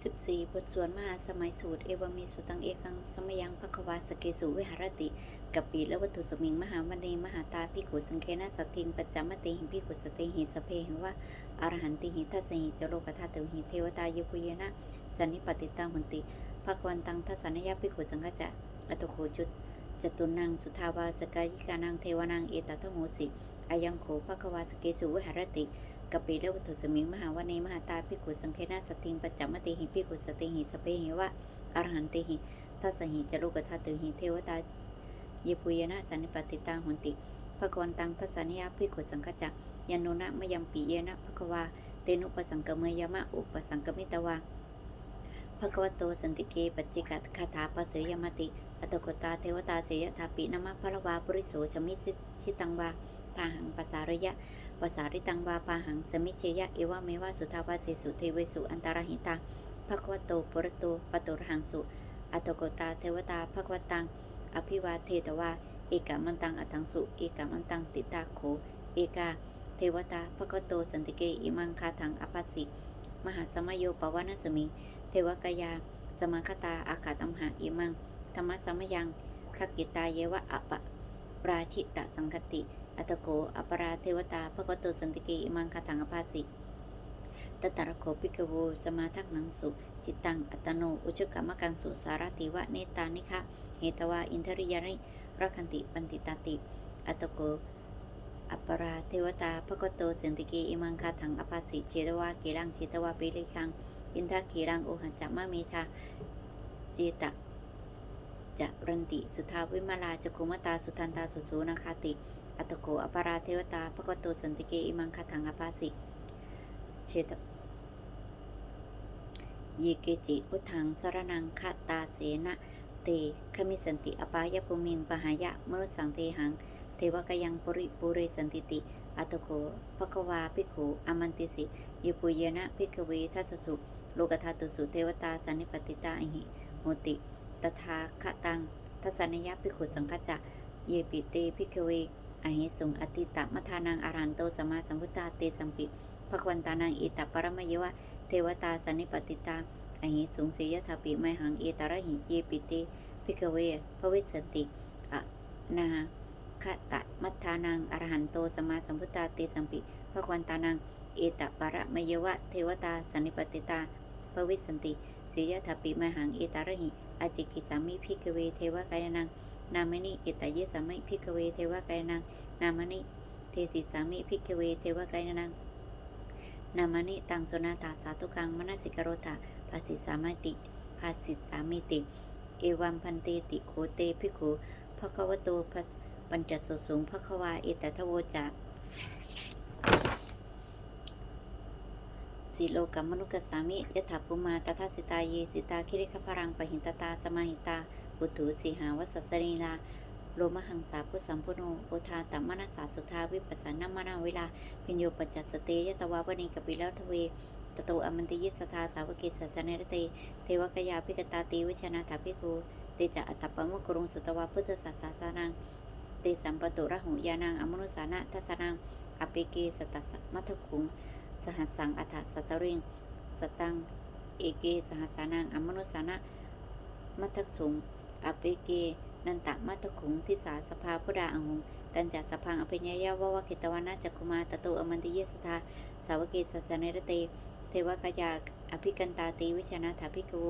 14 บทสวดมหาสมัยสูตร เอวามีสุตังเอกังสมยังภควาสเกสุวิหารติกับปีและวัตถุสมิงมหามณีมหาตาพิขุสังเคนะสตติงปัจจมติหิพิขุสติหิสเพหิวะอรหันติหิทัสหิจโลกธาตุหิเทวตายุคุเยนะสันนิปติตังหุนติภควันตังทัสสนยาพิขุสังฆจะอตุโคจุตจตุนังสุทาวาสกายิกานังเทวนังเอตตะโหสิอายังโขภควาสเกสุวิหารติ กปีแลวัตถุสมิงมหาวเนมหาตาพิกุสังเคนาสติงปัจจมติหิพิกุสติหิสเปหิวะอรหันติหิทัสหิจรุกธาตุหิเทวตาเยปุยนะสันนิปติตังหุนติภควันตังทัสนิยาพิกุสังฆจักยันโนะมยังปีเยนะภควาเตนุปสังกเมยมะอุปสังกมิตวาภควโตสันติเกปัจจิกคาถาปเสยมติอัตโกตาเทวตาเสยถาปินามะพระวาปุริโสชมิสิชิตังวาพาหังปัสสารยะ ภาษาริตังวาปาหังสมิเชยะเอวะเมวะสุทาวาเสสุเทเวสุอันตรหิตาภควโตปุรโตปตุรหังสุอัตโกตาเทวตาภควตัง อภิวาเทตวาเอกามันตังอัตังสุเอกามันตังติตาโขเอกา เทวตาภควโตสันติเกอิมังคาทังอภัสสิมหาสมโยปวานสมิงเทวกายา สมังคตาอาคาตัมหาอิมังธรรมสมยังคกิตาเยวะอปะปราชิตะสังคติ อัตโกอปราเทวตาภกโตสันติกีอิมังคาถังอภาสิตตระโคปิกโวสมาทักนังสุ จิตตัง อัตโน อุชกรรมกังสุ สารติวะเนตานิคะเหตวา อินทริยานิรักันติ ปันติตาติ อัตโกอปราเทวตาภกโตสันติกีอิมังคาถังอภาสิเชตวากีรังเชตวาปิริคัง อินทากีรังโอหัจจามะเมชาเจตะจะรันติ สุทาวิมาลาจะคุมตา สุทันตา สุสูนาคาติ อัตโกอปาราเทวตาภกโตสันติเกอิมังคาถังอปาสิเชตเยเกจิพุทธังสรนังคาตาเสนะเตขมิสันติอปายภูมิงปหายะมนุสังเทหัง เทวกยังปุริปุเรสันติติ อัตโกภควาภิกขุอมันติสิยปุเยนะภิกเวทัสสุโลกธาตุสุเทวตาสันนิปติตาอิหิโมติตถาคตังทัศนยภิกขุสังฆจะเยปิเตภิกเว อหิสุงอติตะมัทานังอารันโตสมาสัมพุตตาเตสัมปิภควันตานังอิตะปรมยวะเทวตาสันิปติตาอหิสุงเสยถาปิไมหังเอตระหิเยปิเตพิกเวภวิสติอะนาคตะมัทานังอรหันโตสมาสัมพุตตาเตสัมปิภควันตานังเอตะปรมยวะเทวตาสันิปติตาภวิสันติเสยถาปิไมหังเอตระหิอจิกิสามิพิกเวเทวกายนัง นามนิอิตายสามิพิกเวเทวกายนังนามนิเทสิสามิพิกเวเทวกายนังนามนิตังสุนาตาสาธุกังมนสิกโรธาภาสิสามิติภาสิสามิติ เอวัมพันเตติโคเตภิกขุภควโตภะปัญจสุสูงภควาเอตทโวจาสิโลกัมมนุกัสสามิยถาปุมาตถาสิตาเยสิตาคิริคพรังปหินตตาสมาหิตา ปุถุสีหาวัสสรีลาโลมหังสาพุสัมพุโนโอทาตัมมนัสสาสุทาวิปัสสนามนาเวลาพิญโยปัจจัสเตยตวาวณีกปิลทเวตโตอมันติยิสทาสาวกิสัสเนรเตเทวกยาภิกตาติวิชนาถาภิกขุเตจะอัตตปมุกรุงสุตวาพุทธสัสสานังเตสัมปตุระหุยานังอมนุสานะทัสนังอเปเกสตัสมัทคุงสหัสสังอัฏฐสตริงสตังเอเกสหัสสานังอมนุสานะมัทสุง อเปเก นันตะมัตขุงทิสาสภาพุดาอังหงตันจัสพังอภิญญาวาวกิตวานาจักคุมาตโตอมันติเยสทาสาวกิสัสเนรเต เทวกายาอภิกันตาติวิชนาถาภิกขุ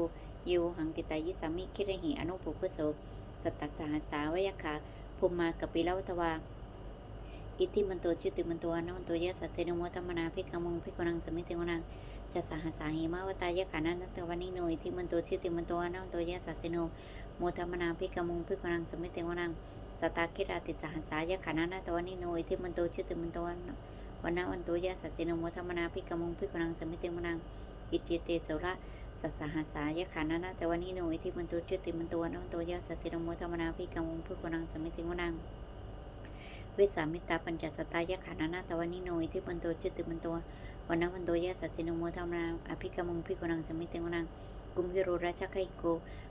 โยหังกิตายิสามิคิรหิอนุปุพุโสสตัสสหัสสาวยขาภูมากปิลวัตวาอิติมันโตจิติมันโตอนันโตยะสัสเนโมตัมมนาภิกขมุงภิกขุนังสมิติวนังจะสหัสาหิมาวตายะขานันตวันิโนอิติมันโตจิติมันโตอนันโตยะสัสเสโน โมทมนาพิกมุงพิกนังสมิเตวนังสตาคิราติสหัสสายะขานานาตวันิโนอิทิมันโตชิติมันโตวันวันนาวันโตยะสัสสินโมทมนาพิกมุงพิกนังสมิเตวนังอิจิเตโสระสัสหัสายะขานานาตวันิโนอิทิมันโตชิติมันโตวันนาวันโตยะสัสสินโมทมนาพิกมุงพิกนังสมิเตวนังเวสามิตาปัญจสตายะขานานาตวันิโนอิทิมันโตชิติมันโตวันนาวันโตยะสัสสินโมทมนาอภิกมุงพิกนังสมิเตวนัง กุมพิโรราชไคโก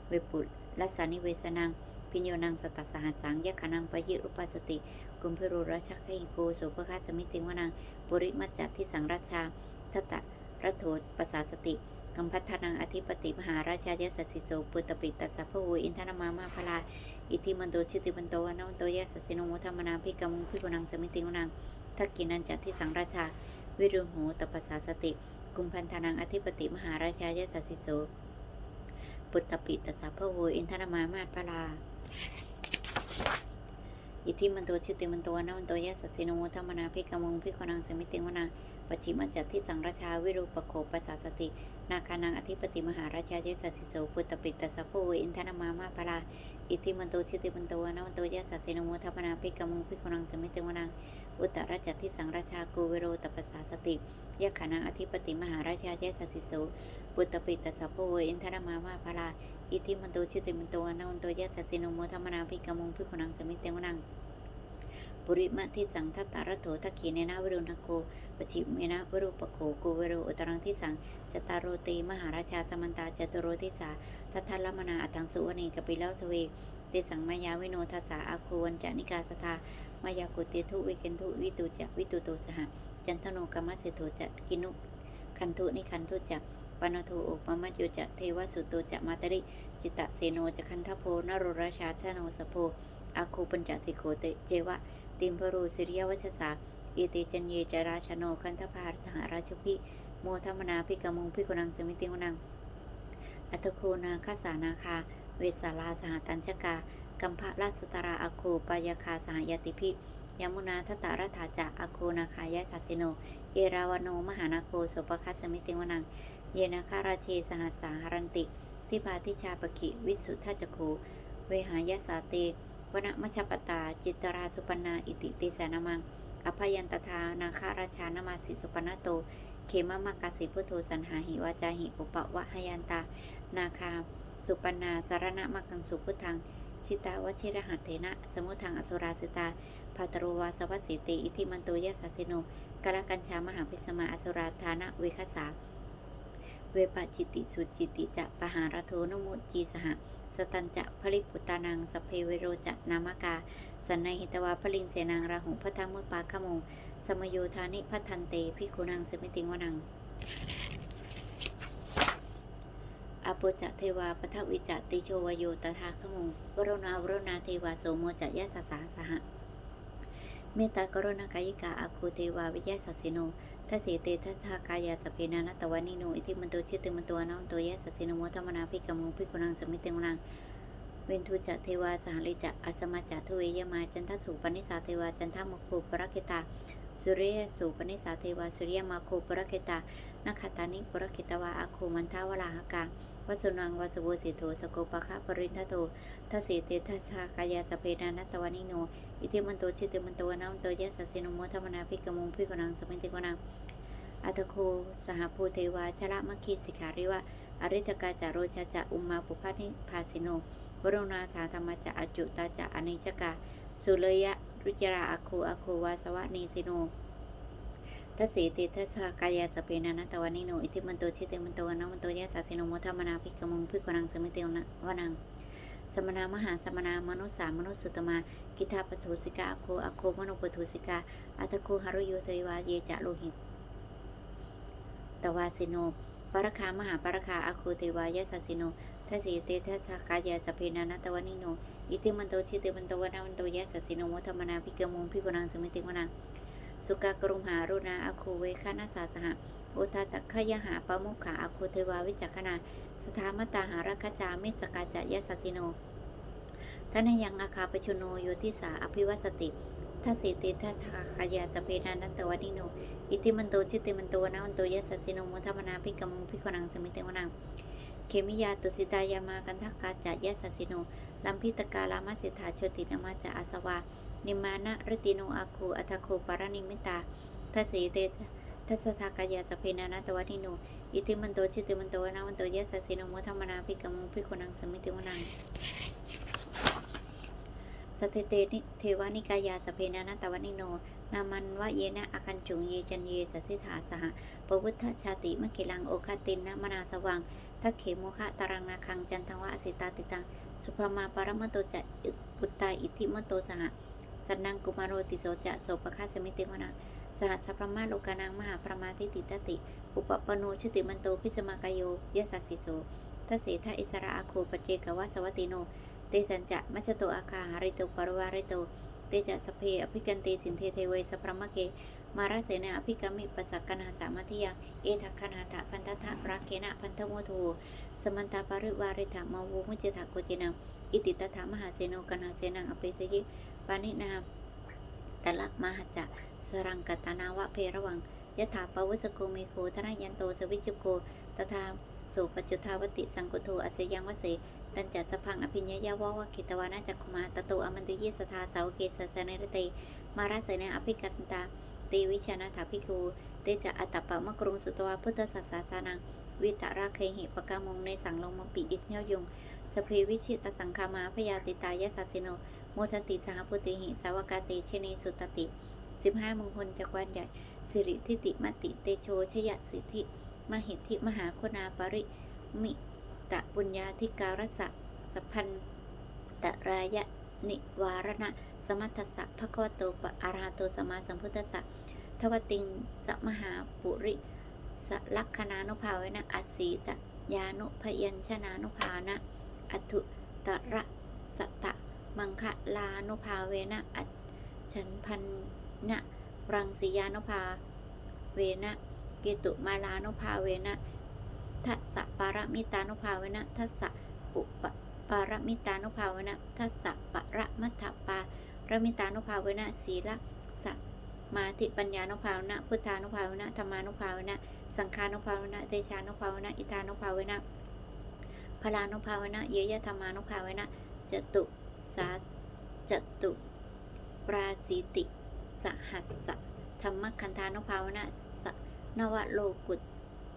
เวปุลัสานิเวสนัง พิญโยนังสตัสหัสสังยะขานังปยิรุปัสสติ กุมพิโรราชไคโกโสภคาสมิติวนัง ปุริมัจจทิสังราชาทัตตะรัโถปัสสาสติกัมพัฒนังอธิปติมหาราชายสสสิโสปุตตปิตัสสะพะโวอินทนามามาพลา อิติมันโตชิติมันโตวนะมันโตยะสสสินโมธรรมนาภิกมุงพิกุนังสมิติวนังทักกินันจัตที่สังราชา วิรุณโหตปัสสาสติ กุมพันธนังอธิปติมหาราชายสสสิโส ปุตตปิตสสะพะโวอินทนามามาตพลาอิทิมันโตชิติมันโตวนะมันโตยะสสสินโมธรรมนาภิกมงพิกุนังสมิติวนังปจิมัจจัตที่สังราชาวิรูปโคปัสสสติ นาคานังอธิปติมหาราชาเยสสสิโสปุตตปิตตสสะโพอินทนามามาปลาอิติมันโตชิติมันโตวนะมันโตยะสสสินโมทัพนาภิกมงภิกขนังสมิติวนังอุตตรจัตที่สังราชากูเวโรตปัสสาสติยะขานังอธิปติมหาราชาเยสสสิโส ปุตตปิตตสสะโพอินทนามามาปลาอิติมันโตชิติมันโตวนะมันโตยะสสสินโมทัพนาภิกมงภิกขุนังสมิเตวนังปุริมะทิสังทัตตารโถทักขีเนนะวรุณโกปจิเมนะวรุปโคกูเวโรอุตรังทิสังจตารโรตีมหาราชาสมันตาจตุโรติสาทัทธลมนาอัตังสุวณีกปิเลาทเวติสังมายาวิโนทัสสาอาคูวันจานิกาสทามายากุติทุวิเกนทุวิตุจะวิตุโตสหจันทโนกรรมสิโตจะกินุคันทุนิคันทุจะ ปนโทโอปมัจโยจะเทวสุโตจะมาตริ จิตตเสโนจะคันทโพนโรราชาชโนสโพอาคูปัญจสิโคเตเจวะ ติมพรูสิริยวัชสาอิติจันเยจราชโนคันทพาสหราชพิโมธรรมนาพิกมุงพิกุนังสมิติวนัง อัตโคนาคาสานาคา เวสาลาสหตัญชกากัมภะราชตราอโคปายาคาสหยติพิยมุนาทตารัฐาจะอโคนาคายะสัสสิโน เอราวโน มหานาโคสุปคัสสมิติวนัง เยนาคาราเชสหัสสาหรันติทิพาทิชาปกิวิสุทธจโคเวหายาสาเตวนมัชปตา จิตราสุปนาอิติติสานามัง อภยันตทานาคาราชานามาสิสุปนาโต เขมมากาสิพุทโธสันหาหิวาจาหิอุปะวะหยันตา นาคา สุปนาสารณะมักังสุพุทธัง ชิตาวชิรหัตเถนะ สมุทังอสุราสิตาภัตโรวาสวัสสิติ อิทิมันโตยะสัสสิโนกาลกัญชามหาพิสมาอสุราธานะเวคสา เวปะจิติสุจิติจะปหารโทนโมจีสหสตันจะผลิปุตานังสเพเวโรจะนามกาสันในหิตวาพลิงเสนางราหุพัทธมุปปาขโมงสมโยธานิพัทันเตพิคุนังสมิติงวนังอปุจะเทวาปทวิจติโชวโยตถาคโมงวรณาวรณาเทวาโสโมจะยะสสาสหะ เมตตากรุณากายิกาอาคูเทวาวิยาสัสสิโน ทัสเสเตทัสสากายาสพเพนานัตวานิโนอิทิมันโตชิติมันโตนะมันโตยะสัสสินโมทัมมนาภิกมุงภิกุนังสมิติงนังเวนทุจะเทวาสหริจะอัสมาจะทุเยมาจันทสุปนิสาเทวาจันทมคูปรกิตาสุริยสุปนิสาเทวาสุริยมาคูปรกิตานาคตานิปรกิตวาอาคูมันทาวลาหกาวัสุนังวัสโวสิโธสโกปะคะปรินทโตทัสเสเตทัสสากายาสพเพนานัตตวานิโน อิทิมันโตชิติมันโตนะมันโตยะสัสสิโนโมทัมมนาภิกมุงภิกนังสมิติงวนังอัตโคสหภูเทวาชละมคีสิกขาริวะอริตกาจาโรชาจะอุมมาปุพันิภาสิโนวรุณาสาธรรมจะอจุตาจะอนิจกาสุเลยะรุจราอโคอโควาสวะนีสิโนทัสสีติทัสสากายาสเปนานัตวานิโนอิทิมันโตชิเตมันโตนะมันโตยะสัสสิโนโมทัมมนาภิกมุงภิกนังสมิเตวนะวนัง สมณามหาสมณามนุสสามนุสสุตมา กิทาปทุสิกาอโคอโคมโนปทุสิกา อัตโคหรุโยเทวาเยจะโลหิตตวาสิโนปรคามหาปรคาอาคูเทวายะสัสิโนทัสีเตทัสกายาสเพนานัตวานิโน อิติมันโตชิเตมันโตวนามันโตยะสัสิโนโมธรรมนาภิกมุงภิกนังสมิติวนังสุกากรุมหารุณาอาคูเวคานาสาสหะโอทาตักขยหาปะมุขาอาคูเทวาวิจักขณา สถามตาหารัคจามิสกาจะยะสัสิโนท่านยังอาคาปชโนโยทิสาอภิวัสติทัสสิเตทัทาขยาสเพนานันตวานิโน อิติมันโตชิติมันโตนะมันโตยะสัสสิโนโมทัมมนาภิกมุงภิกขุนังสมิเตวนัง เคมิยาตุสิตายามากันทักกาจะยะสัสสิโนลัมพิตกาลามาสิทธาโชตินามาจะอาสวา นิมานะรติโนอาคูอัตโคปารนิมิตาทัสสีเต ทัสทากายาสพเพนานัตวานิโนอิติมันโตชิติมันโตนะมันโตยะสัสสิโนโมทัมมนาภิกมุภิกขุนังสมิเตวนังสเตเตนิเทวานิกายาสเพนานัตวานิโนนามันวะเยนะอาคันจุงเยจันเยสัสสิทาสหะปวุทธชาติมะกิลังโอคาตินนะมนาสวังทักเขโมคะตารังนาคังจันทังวะอสิตาติตัง สุภมาปรมโตจะปุตตาอิทิมโตสหะสันนังกุมารโรติโสจะโสปะคาสมิติวนา สหัสสพรมาโลกานังมหาพระมาทิติตติ อุปปโนชติมันโตพิสมากโยยะสัสสิโสทเสทอิสระอาโคปเจกวะสวัตติโน เตสัญจะมัชโตอาคาหาริโตปรวาริโต เตจะสเพอภิกันเตสินเทเทเวสพรหมเก มาราเสนาอภิกามิปัสสกกนาสามัติยังเอทักขนาถะพันธะรักเกนะพันธโมโทสมันตาปาริวาริถามวุมุจถาโกเจนังอิติตถามหาเสโนกนาเสนังอเปสยิปานินาตะละมหัจจะ สรังกตานาวะเพระวังยถาปวุสโกเมโคทนายันโตสวิจุโกตถาโสปัจจุทาวติสังกุโทอสยังวเสตันจัดสพังอภิญญายาวะวะกิตวานาจักขุมาตโตอมันติยิสทาสาวเกสสเนรเต มาราเสนาอภิกันตาตีวิชานาถาภิกขุเตจะอัตตปะมะกรุงสุตวาพุทธศาสานังวิตราเคหิปกามงในสังลงมปิอิสเนยงสเพวิชิตสังคามาพยาติตายสัสสิโนโมทติสหพุติหิสาวกาเตชนีสุตติ สิบห้ามงคลจักรวาลใหญ่ สิริทิติมติเตโชชยสิทธิ มหิทธิมหาคุณาปริมิตะปุญญาธิการสะสัพพันตรายะนิวารณะ สมัทธะภะคะวโตปะอาราโตสมาสัมพุทธะทวติงสมหาปุริสลักขณานุภาเวนะอัสสีตยานุพยัญชนะนุภานะอัตุตระสตะมังคะลานุภาเวนะอัจฉันพัน นะรังสียานุภาเวนะเกตุมาลานุภาเวนะทัสสะปารมิตานุภาเวนะทัสสะอุปปารมิตานุภาเวนะทัสสะปรมัตถปารมิตานุภาเวนะศีละสมาธิปัญญานุภาเวนะพุทธานุภาเวนะธรรมานุภาเวนะสังขานุภาเวนะเตชานุภาเวนะอิทานุภาเวนะพลานุภาเวนะเยยธรรมานุภาเวนะจตุสาจตุปราสีติ สหัสสะธรรมคันธานุภาเวนะสนวโลกุต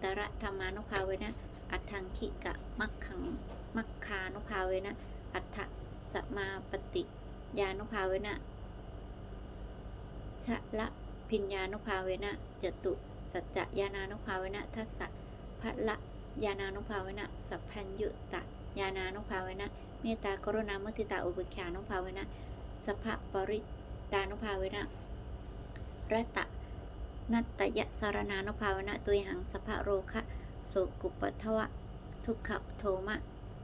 ตระธรรมานุภาเวนะ อัตถังคิกะมัคขังมัคคานุภาเวนะ อัตถสมาปฏิยานุภาเวนะชะละพิญญานุภาเวนะจตุ สัจจะยานานุภาเวนะทัสสะพละยานานุภาเวนะ สัพพัญยุตะยานานุภาเวนะ เมตตากรุณามุติตาอุเบกขานุภาเวนะสัพพะปริตานุภาเวนะ รัตะนัตยสารนานุภาวนะตุยหังสัพพะโรคะโสกุปทวะ ทุกขโทมะ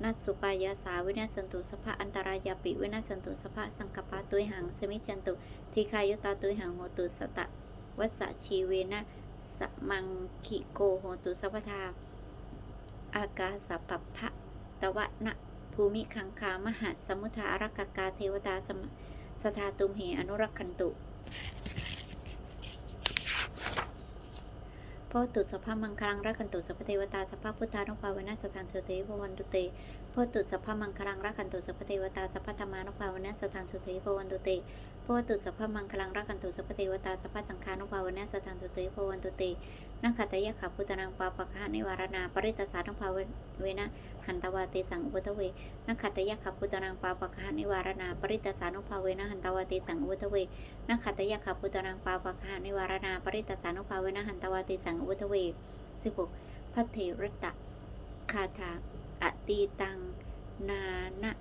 นัสสุปายาสาวินาสันตุสภะอันตรายาปิวินาสันตุสภะสังกปะตุยหังสมิจันตุทีคายุตาตุยหังโหตุสตะ วัสสะชีเวนะสมังคิโกโหตุสัพพทา อากาสปัปพะตวะนะภูมิคังคามหาสมุทารักกาเทวตาสมสทาตุมเหอนุรักขันตุ โพตุสภาพมังคลังรักขันตุสัพพเทวตาสภาพพุทธานุภาเวนะสถานสุเทภวันตุเต โพตุสัพพมังคลังรักขันตุสัพพเทวตาสัพพธรรมานุภาเวนะสถานสุเทภวันตุเตโพตุสัพพมังคลังรักขันตุสัพพเทวตาสัพพสังฆานุภาเวนะสถานสุเทภวันตุเตนักขัตยะขับพุทธนังปาปะคะนิวารณาปริตสานุภาเวนะหันตวาเตสังอุปทเวนักขัตยะขับพุทธนังปาปะคะนิวารณาปริตสานุภาเวนะหันตวาเตสังอุปทเวนักขัตยะขับพุทธนังปาปะคะนิวารณาปริตสานุภาเวนะหันตวาเตสังอุปทเวสิบหกพัทเทรตะคาถา อตีตัง นานะ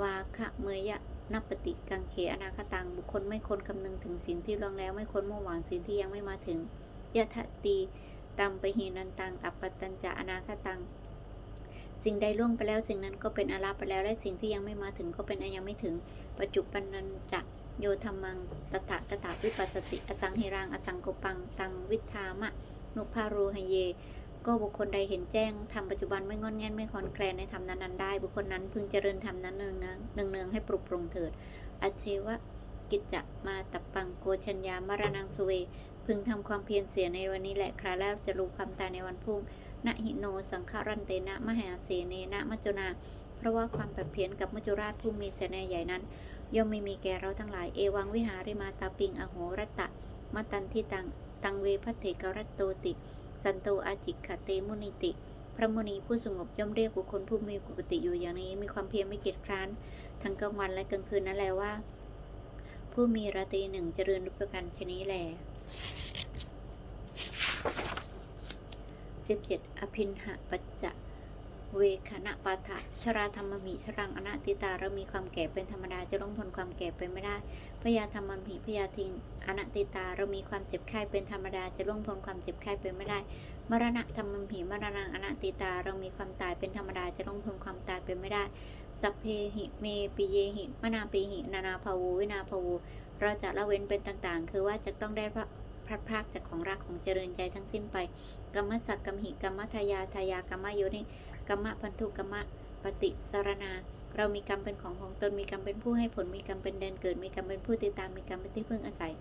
วาคะเมยะนัปปติกังเขอนาคตัง บุคคลไม่คนคำนึงถึงสิ่งที่ล่วงแล้วไม่คนมุ่งหวังสิ่งที่ยังไม่มาถึงยะทะตีตัมไปหีนันตัง อัปปตัญจะอนาคตัง สิ่งใดล่วงไปแล้วสิ่งนั้นก็เป็นอาลาไปแล้วและสิ่งที่ยังไม่มาถึงก็เป็นอยังไม่ถึง ปัจจุบันนันจะโยธรรมังตถาตถาวิปัสสติ อสังหิรัง อสังโกปัง ตังวิทามะ นุภารูหเย ก็บุคคลใดเห็นแจ้งทำปัจจุบันไม่งอนแงนไม่คลอนแคลนในธรรมนั้นๆได้ บุคคลนั้นพึงเจริญธรรมนั้นเนืองเนืองให้ปลุกปรงเถิดอาเชวะกิจจะมาตับปังโกชัญญามรณังสเว พึงทำความเพียรเสียในวันนี้แหละคราแล้วจะรู้ความตายในวันพรุ่งนะหิโนสังฆรันเตนะมหาเสเนนะมัจจุนา เพราะว่าความผัดเพี้ยนกับมัจจุราชผู้มีเสน่ใหญ่นั้น ย่อมไม่มีแก่เราทั้งหลายเอวังวิหาริมาตาปิงอโหรตะ มตันทิตังตังเวพัทเถกรัตโตติ สันโตอาจิกาเตมุนิติ พระมุนีผู้สงบย่อมเรียกบุคคลผู้มีปกติอยู่อย่างนี้ มีความเพียรไม่เกียจคร้าน ทั้งกลางวันและกลางคืนนั่นแหละว่า ผู้มีราตรีหนึ่งเจริญรุปกันชนี้แหลสิบเจ็ดอภินหะปัจจะ เวเวคณะปาทะชราธรรมมิชรังอนัตติตาเรามีความแก่เป็นธรรมดาจะล่วงพ้นความแก่ไปไม่ได้พยาธรรมมิพยาทิงอนัตติตาเรามีความเจ็บไข้เป็นธรรมดาจะล่วงพ้นความเจ็บไข้ไปไม่ได้ มรณะธรรมมิมรณังอนัตติตาเรามีความตายเป็นธรรมดาจะล่วงพ้นความตายไปไม่ได้สัพเพหิเมปิเยหิมนาปิหินานาภาวูวินาภาวูเราจะละเว้นเป็นต่างๆ คือว่าจะต้องได้พระพลัดพรากจากของรักของเจริญใจทั้งสิ้นไปกรรมสักกรรมหิกรรมทายาทายากรรมโยนิ กรรมะพันธุกรรมะปฏิสารนา เรามีกรรมเป็นของของตนมีกรรมเป็นผู้ให้ผลมีกรรมเป็นเดินเกิด มีกรรมเป็นผู้ติดตามมีกรรมเป็นที่พึ่งอาศัย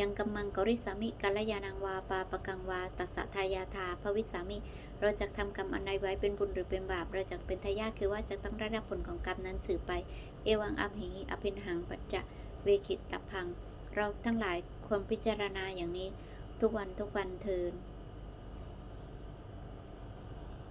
ยังกัมมังกริสามิกัลยานังวาปาปะกังวาตัสสะทายาทาภวิสามิ เราจะทำกรรมอันใดไว้เป็นบุญหรือเป็นบาป เราจะเป็นทายาทคือว่าจะต้องได้รับผลของกรรมนั้นสืบไป เอวังอัมหิอภินหังปัจจะเวคิตตพัง เราทั้งหลายควรพิจารณาอย่างนี้ ทุกวันทุกวันเทิน